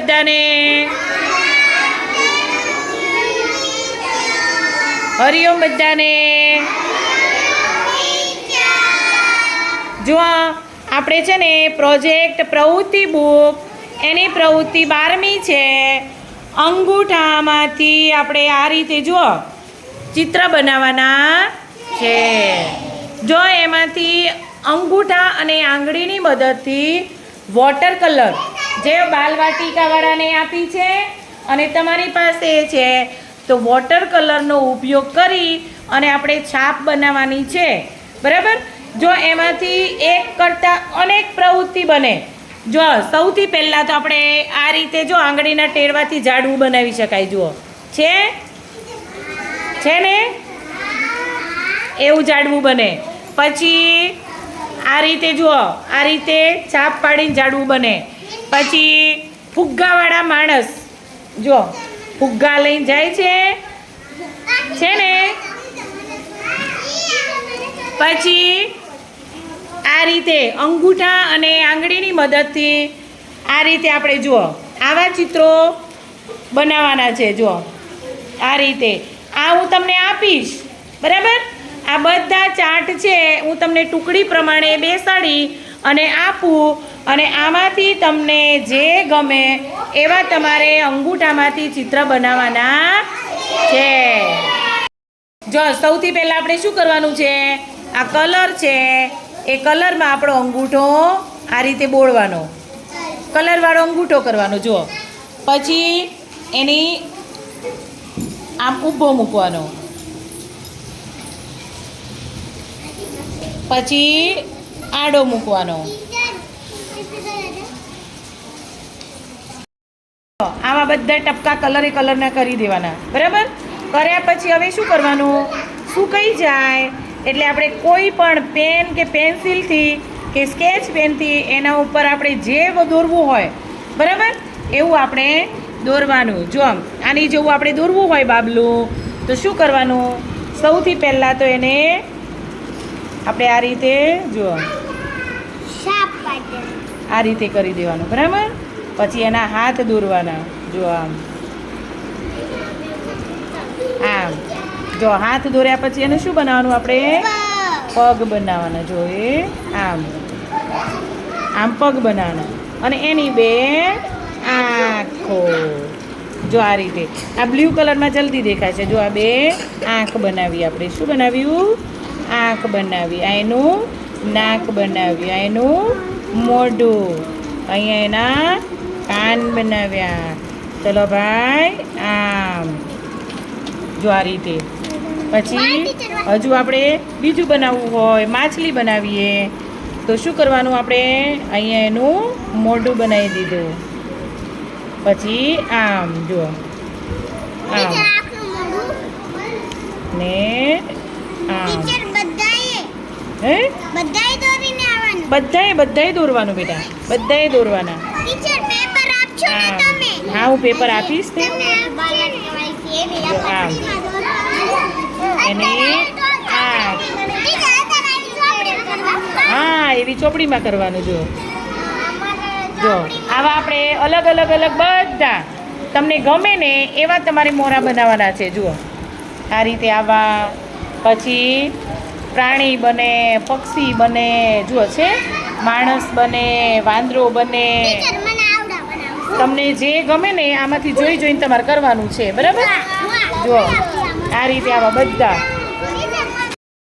બધાને. હરિઓમ બધાને. જો આપણે છે ને પ્રોજેક્ટ પ્રવૃત્તિ બુક, એની પ્રવૃત્તિ બારમી છે. અંગૂઠામાંથી આપણે આ રીતે જુઓ, ચિત્ર બનાવવાના છે. જો એમાંથી અંગૂઠા અને આંગળીની મદદથી વોટર કલર જે બાલવાટિકાવાળાને આપી છે અને તમારી પાસે છે. તો વોટર કલરનો ઉપયોગ કરી અને આપણે છાપ બનાવવાની છે. બરાબર? જો એમાંથી એક કરતાં અનેક પ્રવૃત્તિ બને. જો સૌથી પહેલાં તો આપણે આ રીતે જો આંગળીના ટેરવાથી ઝાડવું બનાવી શકાય. જુઓ. છે? છે ને? એવું ઝાડવું બને. પછી આ રીતે જુઓ. આ રીતે છાપ પાડીને ઝાડવું બને. પછી ફુગ્ગાવાળા માણસ. જો ફુગ્ગા લઈને જાય છે. છે ને? પછી આ રીતે અંગૂઠા અને આંગળીની મદદથી આ રીતે આપણે જુઓ, આવા ચિત્રો બનાવવાના છે, જુઓ. આ રીતે. આ હું તમને આપીશ. બરાબર? આ બધા ચાર્ટ છે, હું તમને ટુકડી પ્રમાણે બેસાડી અને આપું. અને આમાંથી તમને જે ગમે એવા તમારે અંગૂઠામાંથી ચિત્ર બનાવવાના છે. જો સૌથી પહેલાં આપણે શું કરવાનું છે? આ કલર છે. એ કલરમાં આપણો અંગૂઠો આ રીતે બોળવાનો. કલરવાળો અંગૂઠો કરવાનો, જુઓ. પછી એની આમ ઊભો મૂકવાનો. પછી આડો મૂકવાનો આવા બધા ટપકા કલરે કલરના કરી દેવાના. બરાબર? કર્યા પછી હવે શું કરવાનું? સુકાઈ જાય. એટલે આપણે કોઈ પણ પેન કે પેન્સિલથી કે સ્કેચ પેનથી એના ઉપર આપણે જે દોરવું હોય. બરાબર? એવું આપણે દોરવાનું. જો આમ આની જેવું આપણે દોરવું હોય બાબલું તો શું કરવાનું? સૌથી પહેલાં તો એને આપણે આ રીતે જો આ રીતે કરી દેવાનું. બરાબર? પછી એના હાથ દોરવાના. જો આમ. આમ. જો હાથ દોર્યા પછી એને શું બનાવવાનું આપણે? પગ બનાવવાના, જો એ. આમ. આમ પગ બનાવવાના. અને એની બે આંખો. જો આ રીતે. આ બ્લુ કલરમાં જલ્દી દેખાય છે. જો આ બે આંખ બનાવી આપણે. શું બનાવ્યું? આંખ બનાવી. આ એનું નાક બનાવ્યું આ એનું મોઢું. અહીંયા એના કાન બનાવ્યા. ચલો ભાઈ આમ. જો આ રીતે. પછી હજુ આપણે બીજું બનાવવું હોય માછલી બનાવીએ. તો શું કરવાનું આપણે? અહીંયા એનું મોઢું બનાવી દીધું. પછી આમ જુઓ. આમ. ને આમ. બધાએ હે? બધાએ બધાએ દોરવાનું બેટા. બધાએ દોરવાના. ટીચર પેપર ને તમે હા હું પેપર આપીશ તે. હા. આમ. કરવા હા એવી ચોપડીમાં કરવાનું જો. જો આવા આપણે અલગ અલગ અલગ બધા. તમને ગમે ને એવા તમારે મોરા બનાવવાના છે જુઓ. આ રીતે આવા. પછી પ્રાણી બને પક્ષી બને જુઓ છે. માણસ બને વાંદરો બને. તમને જે ગમે ને આમાંથી જોઈ જોઈને તમારે કરવાનું છે બરાબર? જો આ રીતે આવા બધા